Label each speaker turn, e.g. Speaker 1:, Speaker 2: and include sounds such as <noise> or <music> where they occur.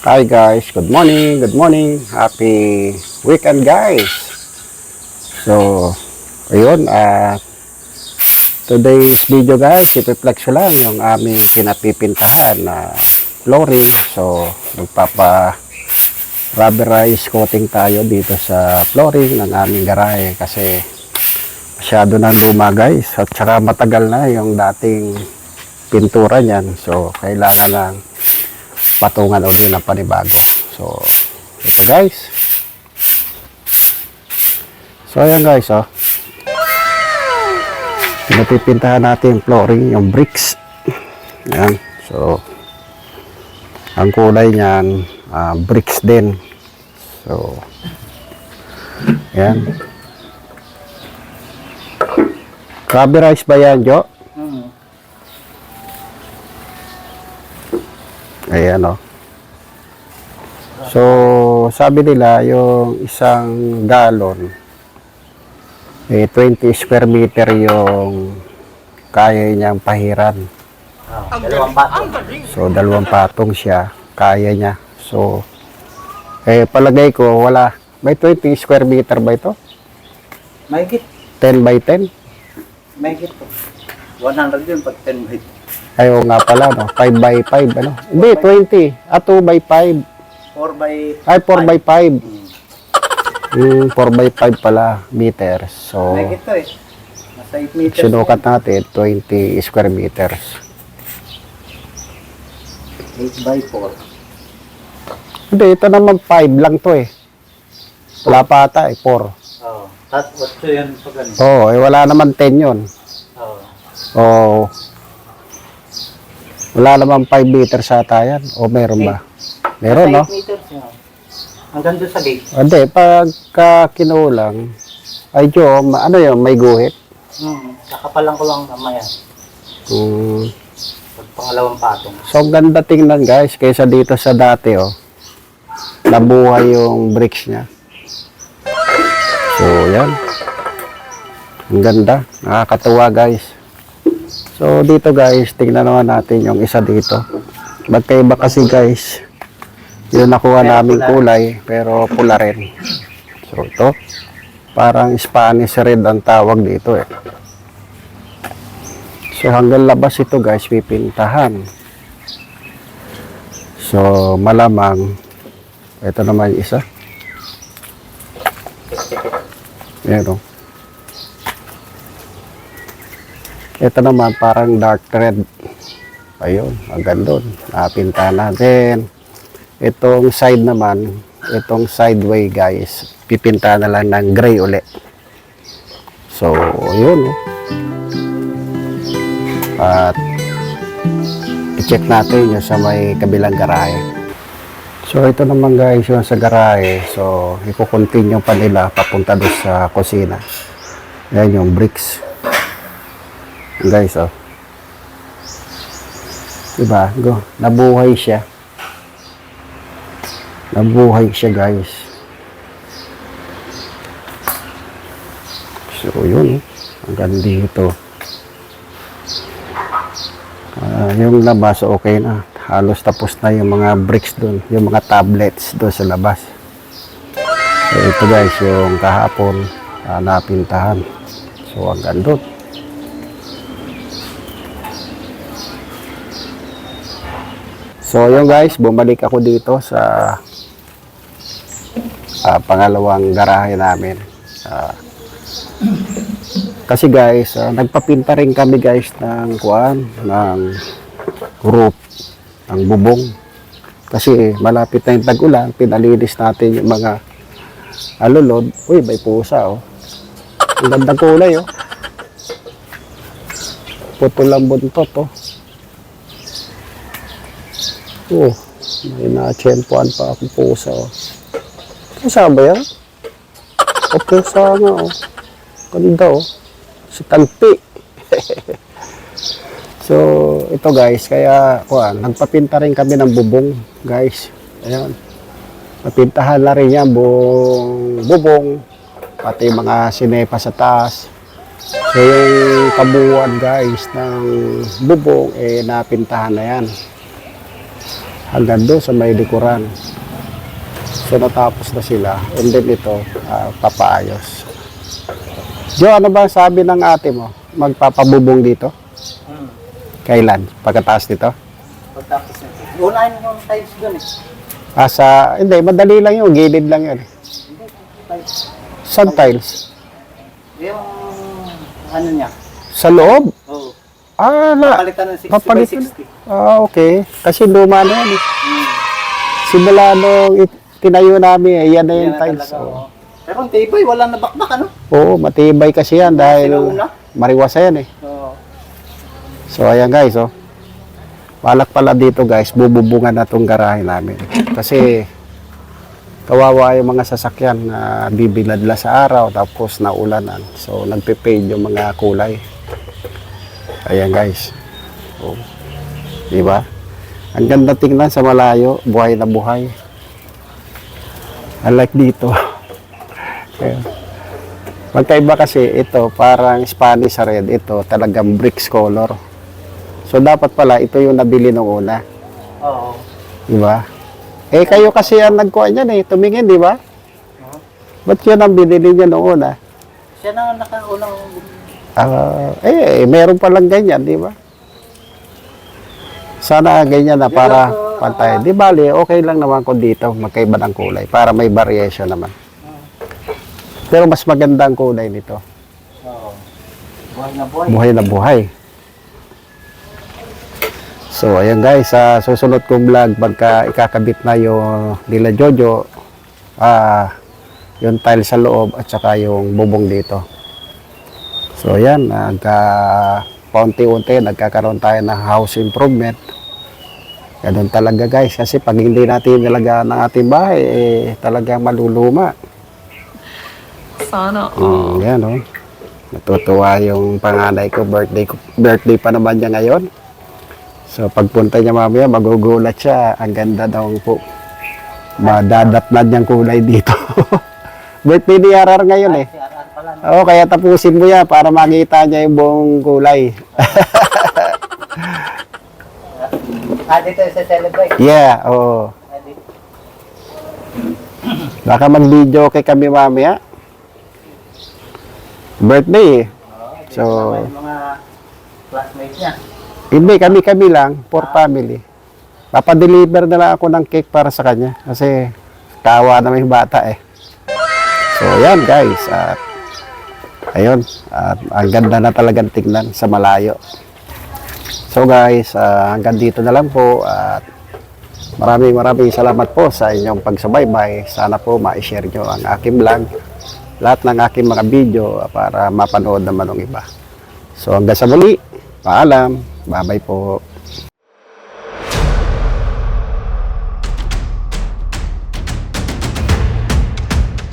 Speaker 1: Hi guys, good morning, good morning. Happy weekend guys. So, ayun, ah today's video guys, ipiplex ko lang yung aming pinapipintahan na flooring. So, magpapa rubberize coating tayo dito sa flooring ng aming garahe kasi masyado na luma guys at saka matagal na yung dating pintura niyan. So, kailangan lang patungan ulit ng panibago. So, ito guys. So, ayan guys, oh. Pinapipintahan natin yung flooring, yung bricks. Ayan. So, ang kulay niyan, ah, bricks din. So, ayan. Rubberized ba yan, Jo? Ayan o. So, sabi nila, yung isang galon, eh, 20 square meter yung kaya niyang pahiran.
Speaker 2: Ah, dalawang bato.
Speaker 1: So, dalawang patong siya, kaya niya. So, eh, palagay ko, wala. May 20 square meter ba ito?
Speaker 2: Mahigit.
Speaker 1: 10 by 10?
Speaker 2: Mahigit po. 100 yun pag 10 by
Speaker 1: Ayaw nga pala, no? 5 by 5, ano? Hindi, 20. Ah, 2 by 5.
Speaker 2: 4 by...
Speaker 1: Ay, 4 by 5.
Speaker 2: Hmm.
Speaker 1: Hmm, 4 by 5 pala meters. So,
Speaker 2: Mahigit to eh. Nasa 8 meters.
Speaker 1: sinukat natin 20 square meters.
Speaker 2: 8 by 4.
Speaker 1: Hindi, ito naman 5 lang to eh. Wala pa ata eh, 4.
Speaker 2: Oo. Tapos, what's yun pag ano?
Speaker 1: Oo, oh, eh, wala naman 10 yun.
Speaker 2: Oo.
Speaker 1: Oo. Wala naman 5 meters ata yan. O meron ba? Meron, no?
Speaker 2: Nasa 8 meters yun. Hanggang doon sa gate.
Speaker 1: Hindi, pagka kinulang, ay Jo, ma- ano yun, may guhit.
Speaker 2: Hmm. Nakapalang ko lang mamaya.
Speaker 1: Hmm.
Speaker 2: Pag pangalawang patong.
Speaker 1: So, ang ganda tingnan guys, kaysa dito sa dati, oh. Nabuhay yung bricks niya. So, yan. Ang ganda. Nakakatuwa guys. So, dito guys, tingnan naman natin yung isa dito. Magkaiba kasi guys. Yung nakuha namin kulay, pero pula rin. So, ito. Parang Spanish red ang tawag dito eh. So hanggang labas ito guys, pipintahan. So malamang, ito naman yung isa. Yan o. Ito naman parang dark red. Ayun, hanggang doon. Napintahan natin. Itong side naman, itong sideway guys, pipintahan na lang ng gray uli. So, yun oh. At i-check natin yung sa may kabilang garahe. So ito naman guys yung sa garahe. So i-continue pa nila papunta doon sa kusina. Yan yung bricks. Guys oh. Diba? Go. Nabuhay siya. Nabuhay siya guys. So yun. Hanggang dito. Ah, yung labas okay na. Halos tapos na yung mga bricks doon, yung mga tablets doon sa labas. So ito guys, yung kahapon ah, napintahan. So hanggang doon. So yun guys, bumalik ako dito sa ah, pangalawang garahe namin. Ah, kasi guys, ah, nagpapinta rin kami guys ng kuan, ng roof, ng bubong. Kasi malapit na yung tag-ulan, pinalinis natin yung mga alulod. Uy, may pusa oh. Ang gandang kulay oh. Putol ang buntot oh. Oh, may na-tsempuan pa akong pusa oh. Pusa ba yan? O pusa nga oh. Ganda oh. Si Tanpi. <laughs> so, ito guys, kaya kuan, nagpapinta rin kami ng bubong, guys. Ayan. Papintahan na rin yan buong bubong, pati mga sinepa sa taas. So, yung kabuuan guys ng bubong, eh, napintahan na yan. Hanggang doon sa may likuran. So natapos na sila. And then ito, ah, papaayos. Jo, ano ba sabi ng ate mo? Magpapabubong dito?
Speaker 2: Hmm.
Speaker 1: Kailan? Pagkataas nito?
Speaker 2: Pagtapos nito. Unahin mo yung tiles doon eh.
Speaker 1: Asa, hindi, madali lang yun. Gilid lang yun.
Speaker 2: Hindi, tiles.
Speaker 1: Sun tiles.
Speaker 2: Yung ano niya.
Speaker 1: Sa loob?
Speaker 2: Oo.
Speaker 1: Ah, la.
Speaker 2: Papalitan ng 60
Speaker 1: Papalitan.
Speaker 2: by 60.
Speaker 1: Ah, okay. Kasi luma na yan eh.
Speaker 2: Hmm.
Speaker 1: Simula nung it- tinayo namin, eh, yan na
Speaker 2: Yan
Speaker 1: yung
Speaker 2: na
Speaker 1: tiles.
Speaker 2: talaga,
Speaker 1: Oo.
Speaker 2: oo. Pero ang tibay, wala na bakbak ano?
Speaker 1: Oo, matibay kasi yan dahil
Speaker 2: Sinauna?
Speaker 1: mariwasa yan eh.
Speaker 2: Oo.
Speaker 1: So, ayan guys, oh. Balak pala dito guys, bububungan na tong garahe namin. Kasi, kawawa yung mga sasakyan na bibiladla sa araw tapos naulanan. So, nagpe-fade yung mga kulay. Ayan guys. Oh. Di ba? Ang ganda tingnan sa malayo, buhay na buhay. Unlike dito. <laughs> Ayan. Magkaiba kasi ito, parang Spanish red. Ito, talagang bricks color. So, dapat pala, ito yung nabili nung una.
Speaker 2: Oo.
Speaker 1: Di ba? Eh, kayo kasi ang nagkuha niyan eh. Tumingin, di ba? Ba't yun ang binili niya nung una?
Speaker 2: Siya na ang nakaunang
Speaker 1: Ah, eh, meron palang ganyan, di ba? Sana ganyan na para pantay. Di bali, okay lang naman kung dito magkaiba ng kulay para may variation naman. Pero mas maganda ang kulay nito.
Speaker 2: Buhay na buhay.
Speaker 1: buhay na buhay. So, ayan guys, sa susunod kong vlog, pagka ikakabit na yung nila Jojo, ah, yung tile sa loob at saka yung bubong dito. So, ayan, nagka paunti-unti, nagkakaroon tayo ng house improvement. Ganun talaga guys, kasi pag hindi natin nilagyan ng ating bahay, eh, talagang maluluma.
Speaker 3: Sana
Speaker 1: Mm, yan oh. Natutuwa yung panganay ko, birthday ko. Birthday pa naman niya ngayon. So pagpunta niya mamaya, magugulat siya. Ang ganda daw po. Madadatnan niyang kulay dito. birthday ni Arar ngayon eh. Oo, kaya tapusin mo yan para makita niya yung buong kulay.
Speaker 2: Ah, dito sa celebrate.
Speaker 1: yeah, oo. Baka mag-video kay kami mamaya. Birthday eh. So-
Speaker 2: mga classmates niya.
Speaker 1: Hindi, kami-kami lang, for family. Papadeliver na lang ako ng cake para sa kanya. Kasi, kawa na may bata eh. So, yan guys. At, ayun. At, ang ganda na talagang tignan sa malayo. So guys, ah, hanggang dito na lang po. At, maraming maraming salamat po sa inyong pagsubaybay. Sana po ma-share nyo ang aking vlog. Lahat ng aking mga video ah, para mapanood naman ng iba. So hanggang sa muli, paalam. Bye-bye po.